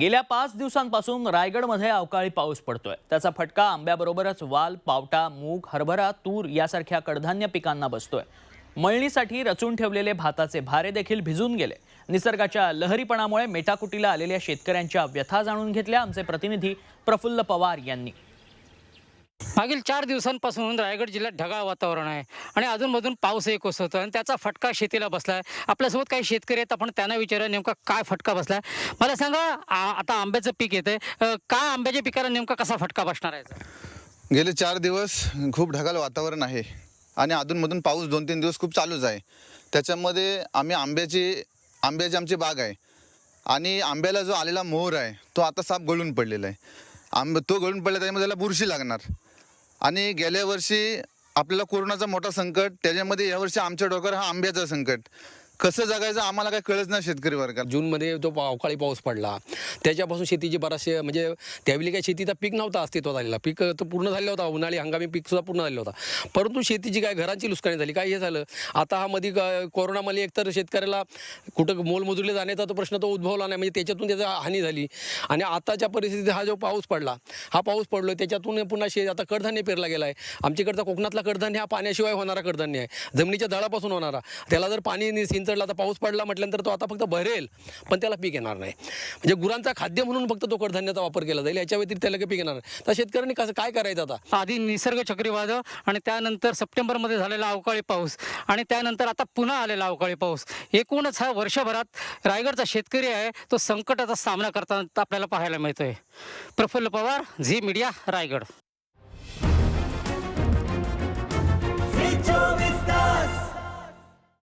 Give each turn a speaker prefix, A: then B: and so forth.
A: गेल्या पाच दिवसांपासून रायगडमध्ये अवकाळी पाऊस पडतोय. त्याचा फटका आंब्याबरोबरच वाल पावटा मूग हरभरा तूर यासारख्या कडधान्य पिकांना बसतोय. मळणीसाठी रचून ठेवलेले भाताचे भारे देखील भिजून गेले. निसर्गाच्या लहरीपणामुळे मेटाकुटीला आलेल्या शेतकऱ्यांच्या व्यथा जाणून घेतल्या आमचे प्रतिनिधी प्रफुल्ल पवार यांनी.
B: मागील चार दिवसांपासून रायगड जिल्ह्यात ढगाळ वातावरण आहे आणि अजूनमधून पाऊसही कोसळतो आणि त्याचा फटका शेतीला बसलाय. आपल्यासोबत काही शेतकरी आहेत आपण त्यांना विचारूया नेमका काय फटका बसलाय. मला सांगा आ- आता आंब्याचं पीक येते काय आंब्याच्या पिकाला नेमका कसा फटका बसणार आहे?
C: गेले चार दिवस खूप ढगाळ वातावरण आहे आणि अधूनमधून पाऊस दोन तीन दिवस खूप चालूच आहे. त्याच्यामध्ये आम्ही आंब्याची आंब्याची आमची बाग आहे आणि आंब्याला जो आलेला मोहर आहे तो आता साप गळून पडलेला आहे. आंब तो गळून पडला त्याच्यामध्ये त्याला बुरशी लागणार. आणि गेल्या वर्षी आपल्याला कोरोनाचा मोठा संकट त्याच्यामध्ये यावर्षी आमच्या डोक्यावर हा आंब्याचं संकट. कसं जगायचं आम्हाला काय कळत नाही शेतकरी वर्गात
D: जूनमध्ये जो पा- अवकाळी पाऊस पडला. त्याच्यापासून शेतीची बराचसे म्हणजे त्यावेळी काय शेतीचा पीक नव्हता अस्तित्वात आलेला. पीक तर पूर्ण झालेला होता. उन्हाळी हंगामी पीक सुद्धा पूर्ण झालेला होता. परंतु शेतीची काय घरांची नुकसानी झाली. काय हे झालं? आता हा मध्ये क- कोरोनामध्ये एकतर शेतकऱ्याला कुठं मोलमजुरीला जाण्याचा तो प्रश्न तो उद्भवला नाही. म्हणजे त्याच्यातून त्याचा हानी झाली. आणि आताच्या परिस्थितीत हा जो पाऊस पडला हा पाऊस पडलो त्याच्यातून पुन्हा शे आता कडधान्य पेरला गेला आहे आमच्याकडचा कोकणातला कडधान्य हा पाण्याशिवाय होणारा कडधान्य आहे. जमिनीच्या दळापासून होणारा. त्याला जर पाणी नि- चढला आता पाऊस पडला म्हटल्यानंतर तो आता फक्त भरेल पण त्याला पीक येणार नाही. म्हणजे गुरांचा खाद्य म्हणून फक्त तो कडधान्याचा वापर केला जाईल याच्या व्यतिरिक्त त्याला काही पीक येणार नाही. तर शेतकऱ्यांनी कसं काय करायचं आता?
B: आधी निसर्ग चक्रीवादळ आणि त्यानंतर सप्टेंबरमध्ये झालेला अवकाळी पाऊस आणि त्यानंतर आता पुन्हा आलेला अवकाळी पाऊस. एकूणच हा वर्षभरात रायगडचा शेतकरी आहे तो संकटाचा सामना करताना आपल्याला पाहायला मिळतोय. Praful Pawar Zee media Raigad.